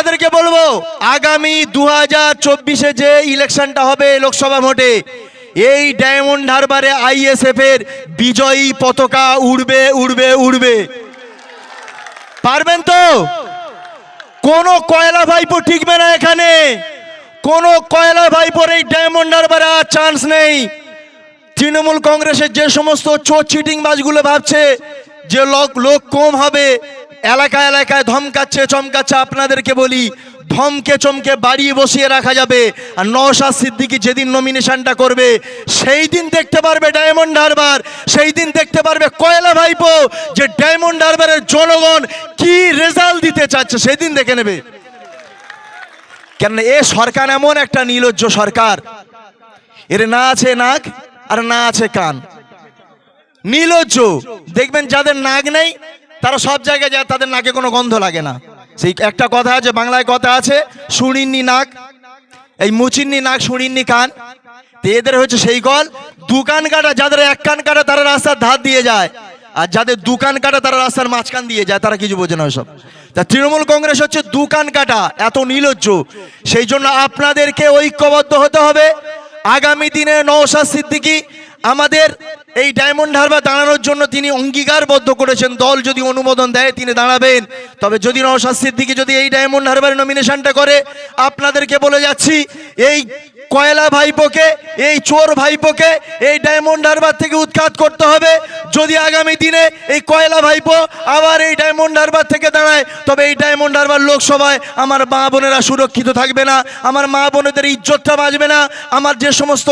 আপনাদেরকে বলব, আগামী দু হাজার চব্বিশে যে ইলেকশনটা হবে লোকসভা ভোটে, এই ডায়মন্ড হারবারে আইএসএফ এর বিজয়ী পতাকা উড়বে উড়বে উড়বে। পারবেন তো? কোনো কয়লা ভাইপো টিকবে না এখানে। কোনো কয়লা ভাইপোর এই ডায়মন্ড হারবারে আর চান্স নেই। তৃণমূল কংগ্রেসের যে সমস্ত চোর চিটিং বাজগুলো ভাবছে যে লোক লোক কম হবে এলাকা এলাকায় ধমকাচ্ছে চমকাচ্ছে আপনাদেরকে বলি, ধমকে, চমকে বাড়িয়ে বসিয়ে রাখা যাবে। আর নওশাদ সিদ্দিকি যেদিন নমিনেশনটা করবে সেই দিন দেখতে পারবে ডায়মন্ড হারবার সেই দিন দেখতে পারবে কয়লা ভাইপো যে ডায়মন্ড হারবারের জনগণ কি রেজাল্ট দিতে চাচ্ছে সেই দিন দেখে নেবে। কেন এ সরকার এমন একটা নির্লজ্জ সরকার। এর না আছে নাক আর না আছে কান। নীলজ্জ। দেখবেন যাদের নাক নেই তারা সব জায়গায় যায়, তাদের নাকে কোনো গন্ধ লাগে না। সেই একটা কথা আছে, বাংলায় কথা আছে শুনিনি নাক। এই মুচিন্নি নাক শুনিনি কান। এদের হচ্ছে সেই কল দোকান কাটা, যাদের এক কান কাটা, তারা রাস্তার ধার দিয়ে যায়। আর যাদের দোকান কাটা, তারা রাস্তার মাঝখান দিয়ে যায়, তারা কিছু বোঝে না সব তা তৃণমূল কংগ্রেস হচ্ছে দোকান কাটা, এত নির্লজ্জ সেই জন্য আপনাদেরকে ঐক্যবদ্ধ হতে হবে। আগামী দিনে নওশাদ সিদ্দিকি আমাদের এই ডায়মন্ড হারবার দাঁড়ানোর জন্য তিনি অঙ্গীকারবদ্ধ করেছেন। দল যদি অনুমোদন দেয়, তিনি দাঁড়াবেন। তবে যদি নওশাদ সিদ্দিকী যদি এই ডায়মন্ড হারবার নমিনেশনটা করে, আপনাদেরকে বলে যাচ্ছি, এই কয়লা ভাইপোকে, এই চোর ভাইপোকে এই ডায়মন্ড হারবার থেকে উৎখাত করতে হবে। যদি আগামী দিনে এই কয়লা ভাইপো আবার এই ডায়মন্ড হারবার থেকে দাঁড়ায়, তবে এই ডায়মন্ড হারবার লোকসভায় আমার মা বোনেরা সুরক্ষিত থাকবে না। আমার মা বোনেদের ইজ্জতটা বাঁচবে না। আমার যে সমস্ত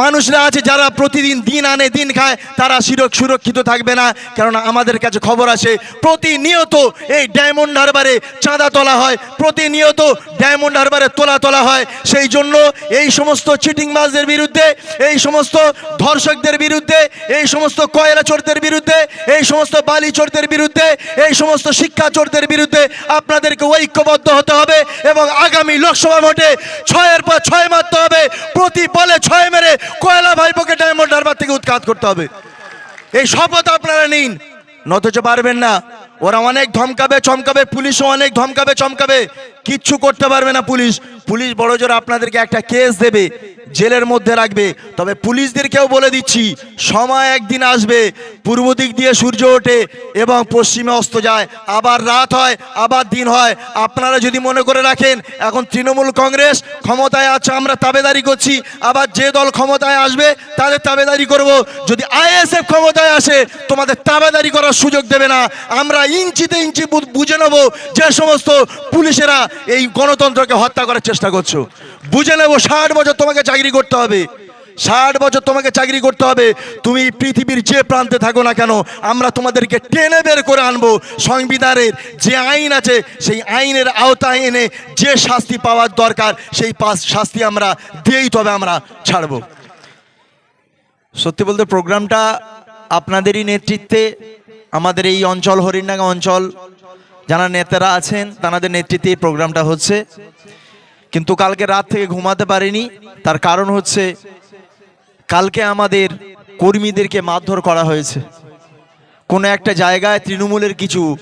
মানুষরা আছে যারা প্রতিদিন দিন আনে, দিন খায়, তারা সুরক সুরক্ষিত থাকবে না। কেননা আমাদের কাছে খবর আছে, প্রতিনিয়ত এই ডায়মন্ড হারবারে চাঁদা তোলা হয়, প্রতিনিয়ত ডায়মন্ড হারবারে তোলা তোলা হয়। সেই জন্য এই সমস্ত চিটিংবাজদের বিরুদ্ধে, এই সমস্ত ধর্ষকদের বিরুদ্ধে, এই সমস্ত কয়লা চোরদের বিরুদ্ধে, এই সমস্ত বালি চোরদের বিরুদ্ধে, এই সমস্ত শিক্ষা চোরদের বিরুদ্ধে আপনাদেরকে ঐক্যবদ্ধ হতে হবে এবং আগামী লোকসভা ভোটে ছয়ের পর ছয় মারতে হবে। প্রতি বলে ছয় মেরে কয়লা ভাইপোকে ডায়মন্ড হারবার থেকে উৎখাত করতে হবে। এই শপথ আপনারা নিন। নথচ পারবেন না। ওরা অনেক ধমকাবে, চমকাবে, পুলিশও অনেক ধমকাবে, চমকাবে। কিচ্ছু করতে পারবে না পুলিশ। পুলিশ বড় জোর আপনাদেরকে একটা কেস দেবে, জেলের মধ্যে রাখবে। তবে পুলিশদেরকেও বলে দিচ্ছি, সময় একদিন আসবে, পূর্ব দিক দিয়ে সূর্য ওঠে এবং পশ্চিমে অস্ত যায়। আবার রাত হয়, আবার দিন হয়। আপনারা যদি মনে করে রাখেন, এখন তৃণমূল কংগ্রেস ক্ষমতায় আছে, আমরা তাবেদারি করছি। আবার যে দল ক্ষমতায় আসবে, তাদের তাবেদারি করব। যদি আইএসএফ ক্ষমতায় আসে, তোমাদের তাবেদারি করার সুযোগ দেবে না। আমরা ইঞ্চিতে ইঞ্চি বুঝে নেব যে সমস্ত পুলিশেরা এই গণতন্ত্রকে হত্যা করার চেষ্টা করছ। বুঝে নেব, ষাট বছর তোমাকে চাকরি করতে হবে। ষাট বছর তোমাকে চাকরি করতে হবে। তুমি পৃথিবীর যে প্রান্তে থাকো না কেন, আমরা তোমাদেরকে টেনে বের করে আনব। সংবিধানের যে আইন আছে, সেই আইনের আওতায় এনে যে শাস্তি পাওয়ার দরকার, সেই শাস্তি আমরা দিয়েই তবে আমরা ছাড়বো। সত্যি বলতে প্রোগ্রামটা আপনাদেরই নেতৃত্বে, আমাদের এই অঞ্চল হরিণাঙ্গা অঞ্চল, যারা নেতারা আছেন, তাদের নেতৃত্বে এই প্রোগ্রামটা হচ্ছে। কিন্তু কালকে রাত থেকে ঘুমাতে পারিনি। তার কারণ হচ্ছে কালকে আমাদের কর্মীদেরকে মারধর করা হয়েছে। কোনো একটা জায়গায় তৃণমূলের কিছু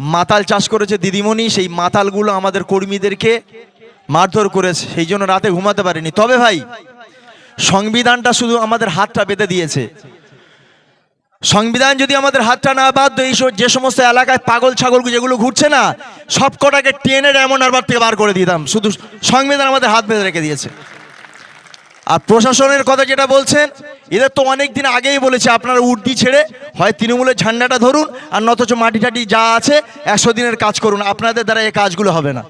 মাতাল চাষ করেছে দিদিমণি, সেই মাতালগুলো আমাদের কর্মীদেরকে মারধর করেছে। সেই জন্য রাতে ঘুমাতে পারিনি। তবে ভাই, সংবিধানটা শুধু আমাদের হাতটা বেঁধে দিয়েছে। সংবিধান যদি আমাদের হাতটা না বাধ্য এই যে সমস্ত এলাকায় পাগল ছাগল যেগুলো ঘুরছে না, সব কটাকে টেনে এমন আরবার থেকে বার করে দিতাম। শুধু সংবিধান আমাদের হাত বেঁধে রেখে দিয়েছে। আর প্রশাসনের কথা যেটা বলছেন, এদের তো অনেক দিন আগেই বলেছে, আপনারা উর্দি ছেড়ে হয় তৃণমূলের ঝান্ডাটা ধরুন, আর নতচ মাটি টাটি যা আছে, একশো দিনের কাজ করুন। আপনাদের দ্বারা এই কাজগুলো হবে না।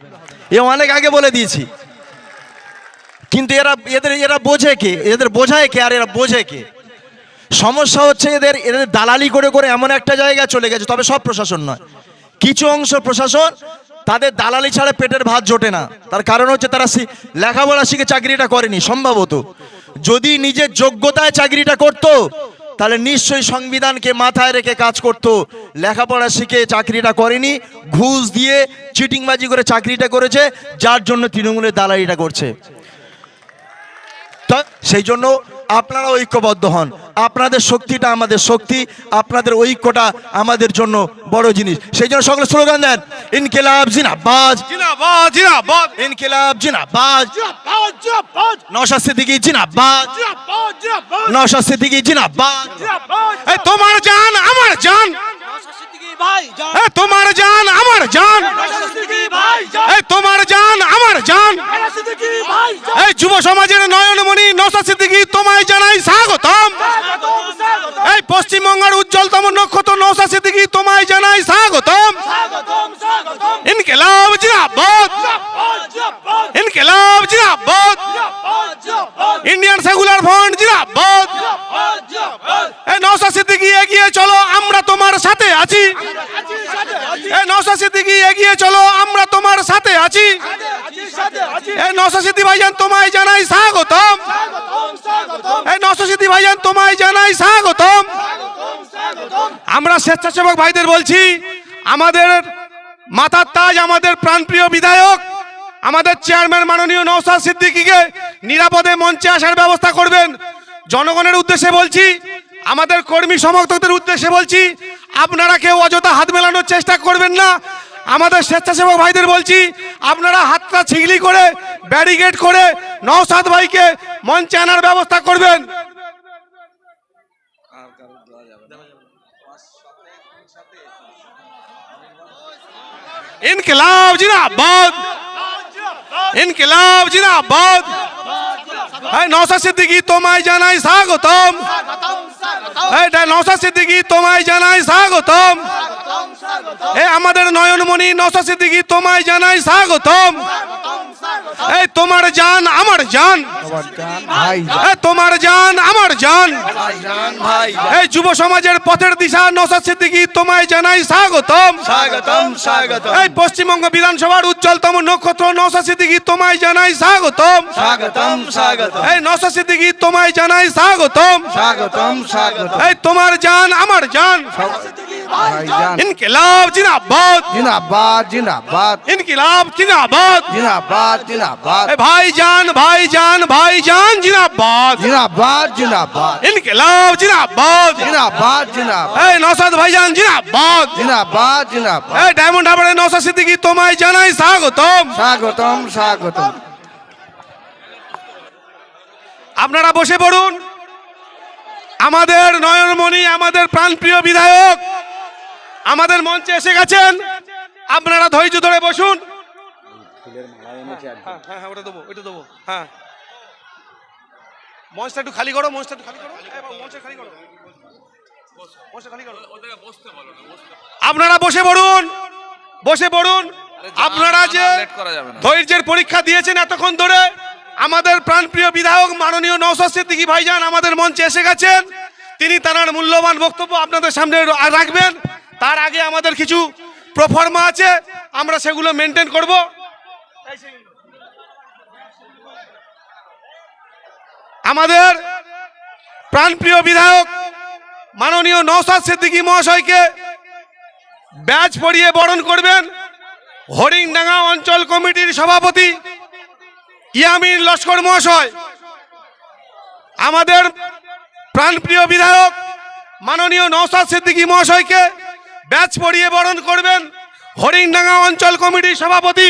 এ অনেক আগে বলে দিয়েছি। কিন্তু এরা এদের এরা বোঝে কে? এদের বোঝায় কে? আর এরা বোঝে কে? সমস্যা হচ্ছে এদের এদের দালালি করে করে এমন একটা জায়গায় চলে গেছে, তবে সব প্রশাসন নয়। কিছু অংশ প্রশাসন তাদের দালালি ছাড়া পেটের ভাত জোটে না। তার কারণ হচ্ছে তারা লেখাপড়া শিখে চাকরিটা করেনি, সম্ভবত। যদি নিজের যোগ্যতায় চাকরিটা করত, তাহলে নিশ্চয়ই সংবিধানকে মাথায় রেখে কাজ করত। লেখাপড়া শিখে চাকরিটা করেনি, ঘুষ দিয়ে চিটিংবাজি করে চাকরিটা করেছে, যার জন্য তৃণমূলের দালালিটা করছে। সেই জন্য আপনারা ঐক্যবদ্ধ হন। আপনাদের শক্তিটা আমাদের শক্তি আপনাদের ঐক্যটা আমাদের জন্য বড় জিনিস। সেই জন্য সকলে স্লোগান দেন ইনকিলাব জিনাবাজ জিনাবাজ জিনাবাজ ইনকিলাব জিনাবাজ নশা সিদ্দিকী জিনাবাজ নশা সিদ্দিকী জিনাবাজ এ তোমার জান আমার জান। তোমার জান আমার জান। তোমার জান আমার জান। এই যুব সমাজের নয়নমণি নশা সিদ্দিকি তোমায় জানাই স্বাগতম। এই পশ্চিমবঙ্গের উজ্জ্বলতম নক্ষত্র নশা সিদ্দিকি তোমায় জানাই স্বাগতম। ইনকেলাব জিনাবাদ ইনকেলাব জিনাবাদ ইন্ডিয়ান সেকুলার ফ্রন্ট জিনাবাদ এই নশা সিদ্দিকি এগিয়ে চলো আমরা তোমার সাথে আছি। এগিয়ে চলো, আমরা তোমার সাথে আছি। ভাইজান, তোমায় জানাই স্বাগতম। ভাইজান জানাই স্বাগতম। আমরা স্বেচ্ছাসেবক ভাইদের বলছি, আমাদের মাথার তাজ, আমাদের প্রাণপ্রিয় বিধায়ক, আমাদের চেয়ারম্যান মাননীয় নৌসাদ সিদ্দিকীকে নিরাপদে মঞ্চে আসার ব্যবস্থা করবেন। জনগণের উদ্দেশ্যে বলছি, আমাদের কর্মী সমর্থকদের উদ্দেশ্যে বলছি আপনারা কেউ অযথা হাত মেলানোর চেষ্টা করবেন না আমাদের স্বেচ্ছাসেবক ভাইদের বলছি আপনারা হাতটা ছিগলি করে ব্যারিকেড করে নৌসাদ ভাইকে মঞ্চে আনার ব্যবস্থা করবেন इनकलाब जिंदाबाद इनकलाब जिंदाबाद এই নওশাদ সিদ্দিকী তোমায় জানাই স্বাগতম এই নসা সিদ্দিকি তোমায় জানাই স্বাগতম। এ আমাদের নয়নমণি নসা সিদ্দিকি তোমায় জানাই স্বাগতম। এই তোমার জান আমার জান। এই তোমার জান আমার জান। এই যুব সমাজের পথের দিশা নওশাদ সিদ্দিকী তোমায় জানাই স্বাগতম। স্বাগতম স্বাগতম। এই পশ্চিমবঙ্গ বিধানসভার উজ্জ্বলতম নক্ষত্র নওশা সিদ্দিকী তোমায় জানাই স্বাগতম। স্বাগতম স্বাগতম। এই নওশা সিদ্দিকী তোমায় জানাই স্বাগতম। স্বাগতম স্বাগতম। এই তোমার জান আমার জান। ইনকিলাব জিন্দাবাদ। জিন্দাবাদ জিন্দাবাদ। ইনকিলাব জিন্দাবাদ। জিন্দাবাদ জিন্দাবাদ এই ভাই জান ভাই জান ভাই জান জিন্দাবাদ জিন্দাবাদ জিন্দাবাদ ইনকিলাব জিন্দাবাদ জিন্দাবাদ জিন্দাবাদ এই নওশাদ ভাইজান জিন্দাবাদ জিন্দাবাদ জিন্দাবাদ এই ডায়মন্ড হারবারের নওশা সিদ্দিকী তোমায় জানাই স্বাগতম স্বাগতম স্বাগতম আপনারা বসে পড়ুন। আমাদের নয়নমণি আমাদের প্রাণপ্রিয় বিধায়ক আমাদের মঞ্চে এসে গেছেন। আপনারা ধৈর্য ধরে বসুন। হ্যাঁ, হ্যাঁ, হ্যাঁ, ওটা দেবো, ওটা দেবো, হ্যাঁ। মঞ্চটা একটু খালি করো মঞ্চটা একটু খালি করো। মঞ্চটা খালি করো। মঞ্চটা খালি করো। আপনারা বসে পড়ুন বসে পড়ুন। আপনারা যে ধৈর্যের পরীক্ষা দিয়েছেন এতক্ষণ ধরে আমাদের প্রাণপ্রিয় বিধায়ক মাননীয় নৌসাদ সিদ্দিকী ভাইজান আমাদের মঞ্চে এসে গেছেন। তিনি তার মূল্যবান বক্তব্য আপনাদের সামনে রাখবেন। তার আগে আমাদের কিছু প্রফর্মা আছে আমরা সেগুলো মেনটেন করব। আমাদের প্রাণপ্রিয় বিধায়ক মাননীয় নৌসাদ সিদ্দিকী মহাশয়কে ব্যাচ পরিয়ে বরণ করবেন হরিংডাঙ্গা অঞ্চল কমিটির সভাপতি ইয়ামিন লস্কর মহাশয়। আমাদের প্রাণপ্রিয় বিধায়ক মাননীয় নৌসাদ সিদ্দিকী মহাশয়কে ব্যাচ পরিয়ে বরণ করবেন হরিংডাঙ্গা অঞ্চল কমিটির সভাপতি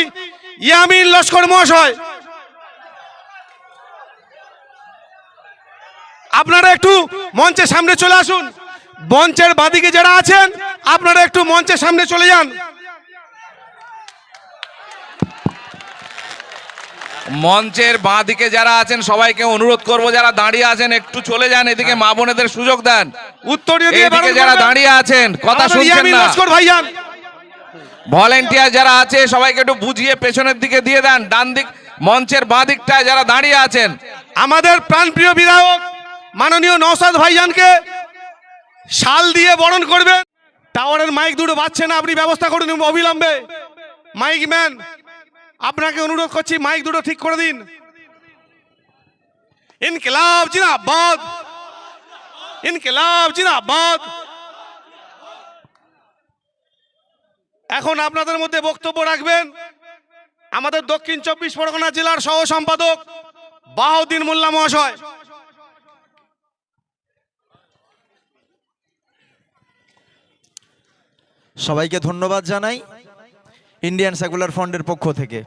ইয়ামিন লস্কর মহাশয়। আপনারা একটু মঞ্চের সামনে চলে আসুন। মঞ্চের বাদিকে যারা আছেন আপনারা একটু মঞ্চের সামনে চলে যান। মঞ্চের বাঁ দিকে যারা আছেন সবাইকে অনুরোধ করব যারা দাঁড়িয়ে আছেন একটু চলে যান এদিকে মা বোনেদের সুযোগ দেন। উত্তরীয় যারা দাঁড়িয়ে আছেন কথা শুনছেন না। ভাইজান। ভলেন্টিয়ার যারা আছে, সবাইকে একটু বুঝিয়ে পেছনের দিকে দিয়ে দেন, ডান দিক মঞ্চের বাঁ দিকটায় যারা দাঁড়িয়ে আছেন। আমাদের প্রাণপ্রিয় বিধায়ক মাননীয় নৌসাদ ভাইজানকে শাল দিয়ে বরণ করবেন। টাওয়ারের মাইক দুটো বাজছে না, আপনি ব্যবস্থা করুন অবিলম্বে। মাইক ম্যান, আপনাকে অনুরোধ করছি, মাইক দুটো ঠিক করে দিন। ইনকিলাব জিনাবাদ ইনকিলাব জিনাবাদ এখন আপনাদের মধ্যে বক্তব্য রাখবেন। আমাদের দক্ষিণ চব্বিশ পরগনা জেলার সহ সম্পাদক বাহাউদ্দিন মোল্লা মহাশয়। সবাইকে ধন্যবাদ জানাই। ইন্ডিয়ান সেকুলার ফন্ডের পক্ষ থেকে।